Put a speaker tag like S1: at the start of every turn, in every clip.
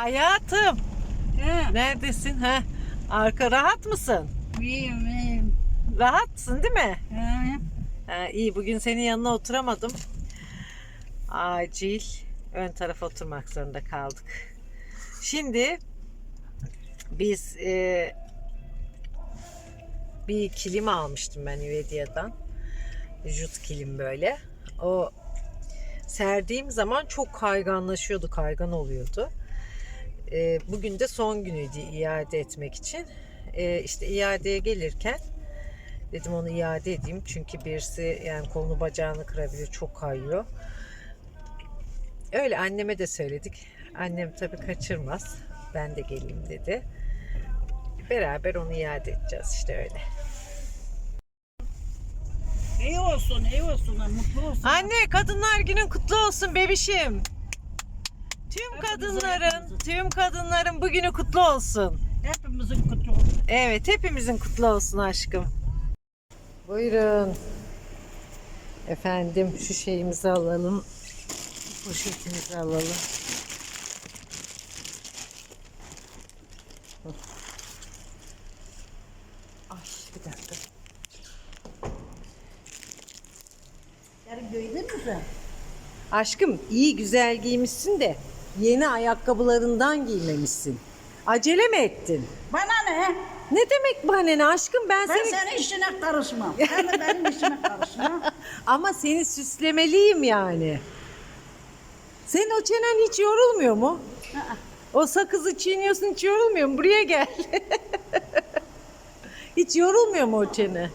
S1: Hayatım
S2: He,
S1: neredesin? Ha? Arka rahat mısın?
S2: iyiyim, iyiyim.
S1: Rahatsın değil mi?
S2: He,
S1: Ha, iyi bugün senin yanına oturamadım. Acil ön tarafa oturmak zorunda kaldık. Şimdi biz e, bir kilim almıştım ben Üvedia'dan. Jut kilim böyle. O serdiğim zaman çok kayganlaşıyordu, kaygan oluyordu. E, bugün de son günüydü iade etmek için. E, işte iadeye gelirken Dedim onu iade edeyim çünkü birisi yani kolunu bacağını kırabilir çok kayıyor. Öyle anneme de söyledik. Annem tabii kaçırmaz. Ben de geleyim dedi. Beraber onu iade edeceğiz işte öyle.
S2: iyi olsun, iyi olsun, mutlu olsun.
S1: Anne kadınlar günün kutlu olsun bebişim. Tüm kadınların, tüm kadınların bugünü kutlu olsun.
S2: Hepimizin kutlu olsun.
S1: Evet, hepimizin kutlu olsun aşkım. Buyurun. Efendim şu şeyimizi alalım. Poşetimizi alalım. Ay bir dakika.
S2: Yarın göydün mü sen?
S1: Aşkım iyi güzel giymişsin de yeni ayakkabılarından giymemişsin. Acele mi ettin?
S2: Bana ne?
S1: Ne demek bana ne aşkım ben,
S2: Ben
S1: seni
S2: senin işine karışmam. Sen de benim işime karışma.
S1: ama seni süslemeliyim yani. Senin o çenen hiç yorulmuyor mu?
S2: Aa,
S1: O sakızı çiğniyorsun hiç yorulmuyor mu? Buraya gel. hiç yorulmuyor mu o çene?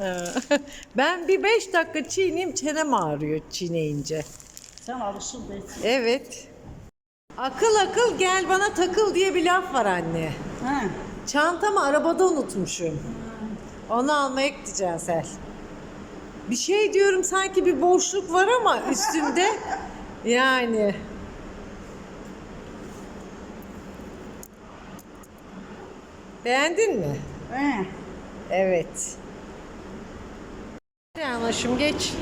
S1: Ee, ben bir beş dakika çiğneyim çenem ağrıyor çiğneyince.
S2: Sen alışın değilsin.
S1: Evet. Akıl akıl gel bana takıl diye bir laf var anne.
S2: Ha.
S1: Çantamı arabada unutmuşum. Onu almaya gideceğiz Sel. Bir şey diyorum sanki bir boşluk var ama üstümde yani. Beğendin mi?
S2: He.
S1: Evet. Yanlışım geç.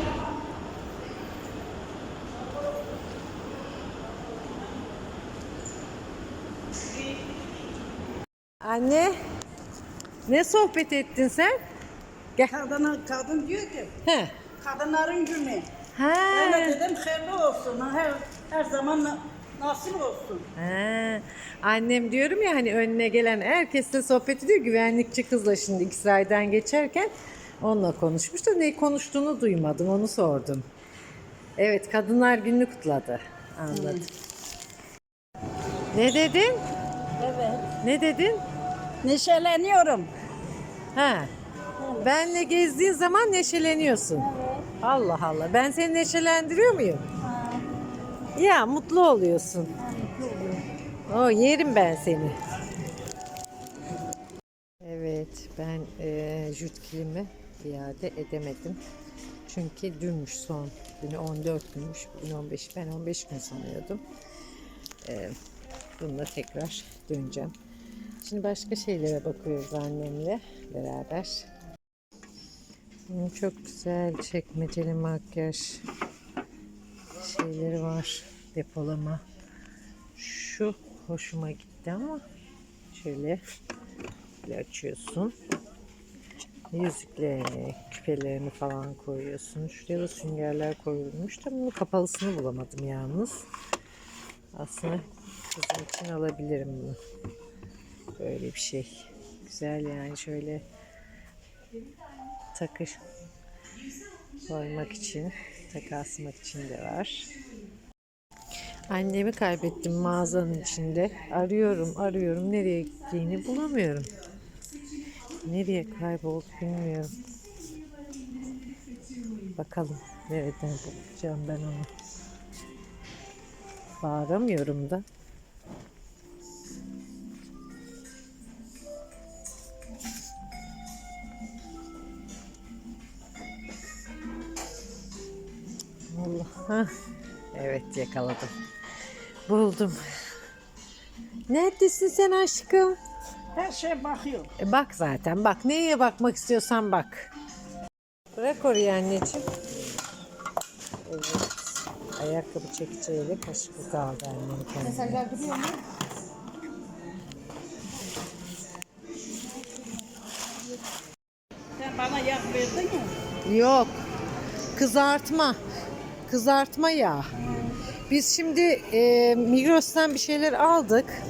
S1: Anne, ne sohbet ettin sen? Gel.
S2: Kadına, kadın diyor ki,
S1: He.
S2: kadınların günü. Ben de
S1: Ha.
S2: dedim hayırlı olsun. Her, her zaman na- nasip olsun.
S1: Ha. Annem diyorum ya hani önüne gelen herkesle sohbet ediyor. Güvenlikçi kızla şimdi İksray'dan geçerken onunla konuşmuş da ne konuştuğunu duymadım onu sordum. Evet kadınlar gününü kutladı. Anladım. Ne dedin?
S2: Evet.
S1: Ne dedin?
S2: Neşeleniyorum.
S1: Ha. Benle gezdiğin zaman neşeleniyorsun. Allah Allah. Ben seni neşelendiriyor muyum? Ya mutlu oluyorsun. O yerim ben seni. Evet, ben e, jüt kilimi iade edemedim. Çünkü dünmüş son. Dün 14 günmüş, bugün 15. Ben 15 gün sanıyordum. E, bununla tekrar döneceğim. Şimdi başka şeylere bakıyoruz annemle beraber. Hmm, Çok güzel çekmeceli makyaj şeyleri var. Depolama. Şu hoşuma gitti ama şöyle, açıyorsun. Yüzüklerini, küpelerini falan koyuyorsun. Şuraya da süngerler koyulmuş da bunun kapalısını bulamadım yalnız. Aslında kızım için alabilirim bunu. Böyle bir şey. Güzel yani şöyle takı koymak için, takı asmak için de var. Annemi kaybettim mağazanın içinde. Arıyorum, arıyorum. Nereye gittiğini bulamıyorum. Nereye kayboldu bilmiyorum. Bakalım nereden bulacağım ben onu. Bağıramıyorum da. Hah. Evet yakaladım. Buldum. Neredesin sen aşkım?
S2: Her şeye bakıyor.
S1: E bak zaten bak. Neye bakmak istiyorsan bak. Bırak oraya anneciğim. Evet. Ayakkabı çekeceğiyle kaşıklı kaldı annem kendine.
S2: Mesela duruyor mu? Sen bana yağ verdin mi?
S1: Yok. Kızartma. Kızartma yağ. Biz şimdi e, Migros'tan bir şeyler aldık.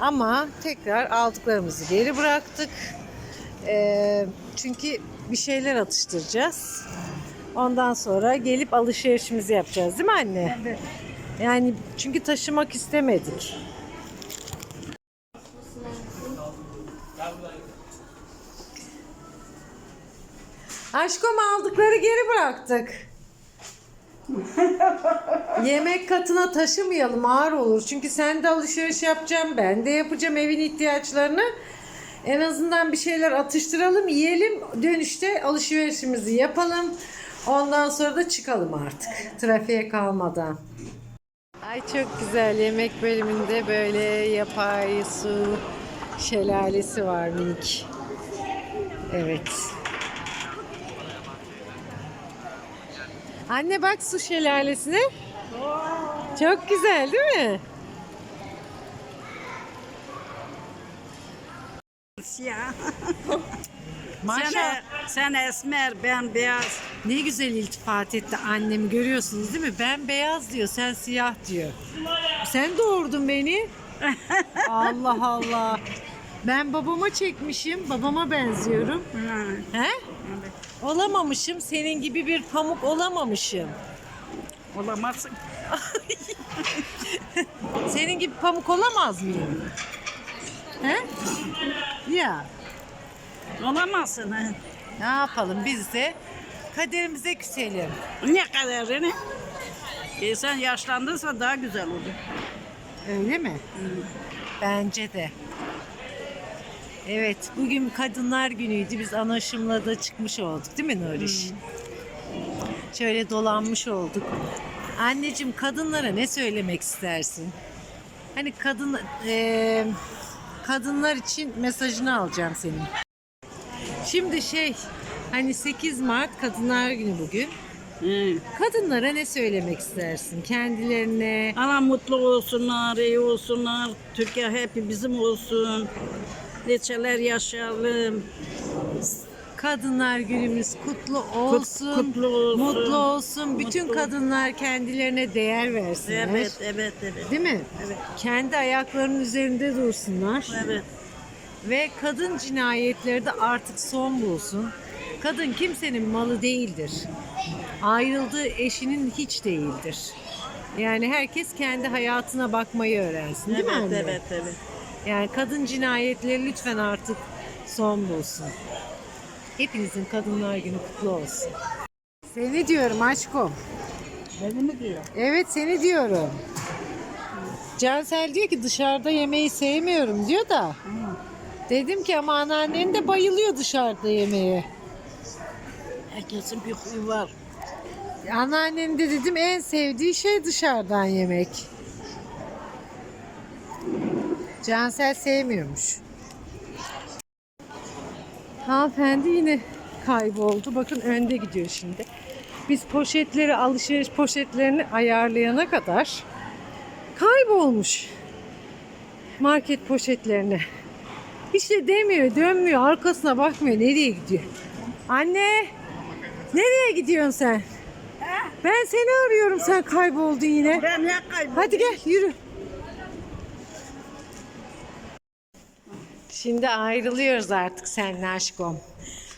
S1: Ama tekrar aldıklarımızı geri bıraktık. E, çünkü bir şeyler atıştıracağız. Ondan sonra gelip alışverişimizi yapacağız değil mi anne?
S2: Evet.
S1: Yani çünkü taşımak istemedik. Aşkım aldıkları geri bıraktık. Yemek katına taşımayalım ağır olur. Çünkü sen de alışveriş yapacağım, ben de yapacağım evin ihtiyaçlarını. En azından bir şeyler atıştıralım, yiyelim. Dönüşte alışverişimizi yapalım. Ondan sonra da çıkalım artık. Trafiğe kalmadan. Ay çok güzel yemek bölümünde böyle yapay su şelalesi var minik. Evet. Anne bak su şelalesine. Çok güzel değil mi?
S2: Ya.
S1: Maşallah.
S2: Sen, sen esmer, ben beyaz.
S1: Ne güzel iltifat etti annemi görüyorsunuz değil mi? Ben beyaz diyor, sen siyah diyor. Sen doğurdun beni. Allah Allah. Ben babama çekmişim, babama benziyorum. He? Olamamışım, senin gibi bir pamuk olamamışım.
S2: Olamazsın.
S1: Senin gibi pamuk olamaz mıyım? He? Ya,
S2: Olamazsın. Ha.
S1: ne yapalım biz de kaderimize küselim.
S2: Ne kadarını? E sen yaşlandınsa daha güzel olur.
S1: Öyle mi? Bence de. Evet, bugün Kadınlar Günü'ydü. Biz anaşımla da çıkmış olduk değil mi Nuriş? Şöyle dolanmış olduk. Anneciğim kadınlara ne söylemek istersin? Hani kadın eee, kadınlar için mesajını alacağım senin. Şimdi şey hani 8 Mart Kadınlar Günü bugün. Kadınlara ne söylemek istersin? Kendilerine,
S2: Ama mutlu olsunlar, iyi olsunlar. Türkiye hep bizim olsun. Neçeler yaşayalım.
S1: Kadınlar günümüz kutlu olsun.
S2: kutlu olsun.
S1: Mutlu olsun. Bütün
S2: Mutlu.
S1: kadınlar kendilerine değer versinler.
S2: Evet, evet, evet.
S1: Değil mi?
S2: Evet.
S1: Kendi ayaklarının üzerinde dursunlar.
S2: Evet.
S1: Ve kadın cinayetleri de artık son bulsun. Kadın kimsenin malı değildir. Ayrıldığı eşinin hiç değildir. Yani herkes kendi hayatına bakmayı öğrensin değil mi
S2: evet,
S1: anne?
S2: evet, evet.
S1: Yani kadın cinayetleri lütfen artık son bulsun. Hepinizin Kadınlar Günü kutlu olsun. Seni diyorum aşkım.
S2: Beni mi diyor?
S1: Evet seni diyorum. Cansel diyor ki dışarıda yemeği sevmiyorum diyor da. Dedim ki ama anneannen de bayılıyor dışarıda yemeğe.
S2: Herkesin bir huyu var.
S1: Anneannenin de dedim en sevdiği şey dışarıdan yemek. Cansel sevmiyormuş. Hanımefendi yine kayboldu. Bakın önde gidiyor şimdi. Biz poşetleri, alışveriş poşetlerini ayarlayana kadar kaybolmuş. Market poşetlerini. Hiç de demiyor, dönmüyor, arkasına bakmıyor. Nereye gidiyor? Anne! Nereye gidiyorsun sen? Ben seni arıyorum sen kayboldun yine.
S2: Ben ne kayboldum?
S1: Hadi gel yürü. Şimdi ayrılıyoruz artık seninle aşkım.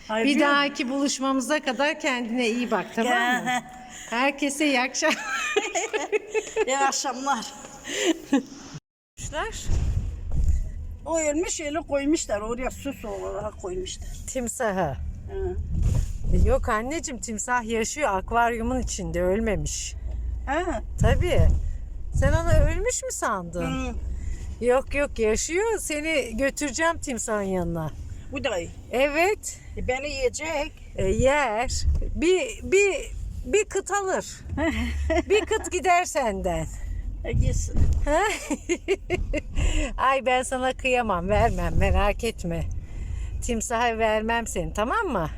S2: Hayır,
S1: Bir dahaki buluşmamıza kadar kendine iyi bak tamam mı? Herkese iyi akşamlar.
S2: İyi akşamlar. O ölmüş yeri koymuşlar. Oraya süs olarak koymuşlar.
S1: Timsahı.
S2: Hı.
S1: Yok anneciğim timsah yaşıyor akvaryumun içinde ölmemiş.
S2: Ha.
S1: Tabii. Sen onu ölmüş mü sandın?
S2: Hı.
S1: Yok yok yaşıyor. Seni götüreceğim timsahın yanına.
S2: Bu da iyi.
S1: Evet.
S2: E, beni yiyecek.
S1: E, yer. Bir bir bir kıt alır. bir kıt gider senden.
S2: E, gitsin.
S1: Ay ben sana kıyamam, vermem merak etme. Timsaha vermem seni tamam mı?